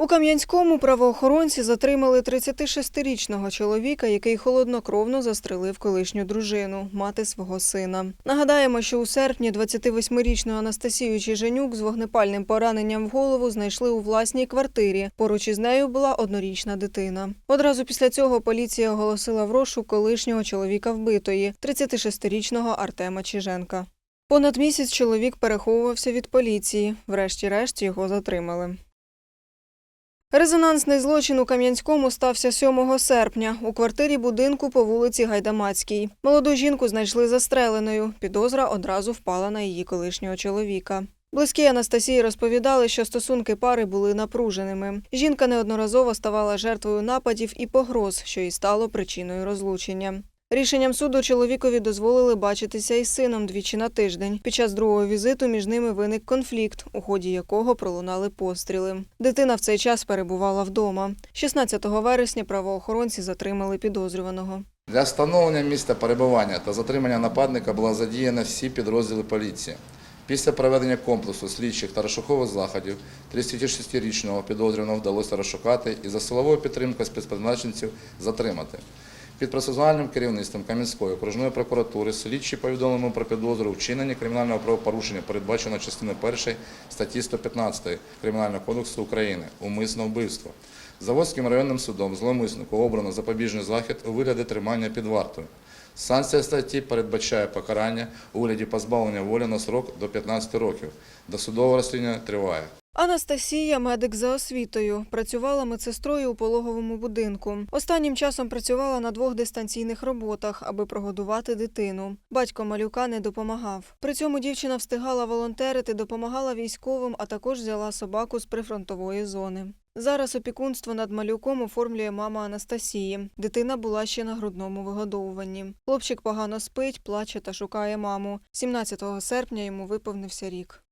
У Кам'янському правоохоронці затримали 36-річного чоловіка, який холоднокровно застрелив колишню дружину, мати свого сина. Нагадаємо, що у серпні 28-річну Анастасію Чиженюк з вогнепальним пораненням в голову знайшли у власній квартирі. Поруч із нею була однорічна дитина. Одразу після цього поліція оголосила в розшук колишнього чоловіка вбитої, 36-річного Артема Чиженка. Понад місяць чоловік переховувався від поліції. Врешті-решт його затримали. Резонансний злочин у Кам'янському стався 7 серпня у квартирі будинку по вулиці Гайдамацькій. Молоду жінку знайшли застреленою. Підозра одразу впала на її колишнього чоловіка. Близькі Анастасії розповідали, що стосунки пари були напруженими. Жінка неодноразово ставала жертвою нападів і погроз, що і стало причиною розлучення. Рішенням суду чоловікові дозволили бачитися із сином двічі на тиждень. Під час другого візиту між ними виник конфлікт, у ході якого пролунали постріли. Дитина в цей час перебувала вдома. 16 вересня правоохоронці затримали підозрюваного. Для встановлення місця перебування та затримання нападника була задіяна всі підрозділи поліції. Після проведення комплексу слідчих та розшукових заходів 36-річного підозрюваного вдалося розшукати і за силовою підтримкою спецпризначенців затримати. Під процесуальним керівництвом Кам'янської окружної прокуратури слідчі повідомлено про підозру у вчиненні кримінального правопорушення, передбачено частиною 1 статті 115 Кримінального кодексу України умисне вбивство. Заводським районним судом зловмиснику обрано запобіжний захід у вигляді тримання під вартою. Санкція статті передбачає покарання у вигляді позбавлення волі на срок до 15 років. Досудове розслідування триває. Анастасія, медик за освітою, працювала медсестрою у пологовому будинку. Останнім часом працювала на двох дистанційних роботах, аби прогодувати дитину. Батько малюка не допомагав. При цьому дівчина встигала волонтерити, допомагала військовим, а також взяла собаку з прифронтової зони. Зараз опікунство над малюком оформлює мама Анастасії. Дитина була ще на грудному вигодовуванні. Хлопчик погано спить, плаче та шукає маму. 17 серпня йому виповнився рік.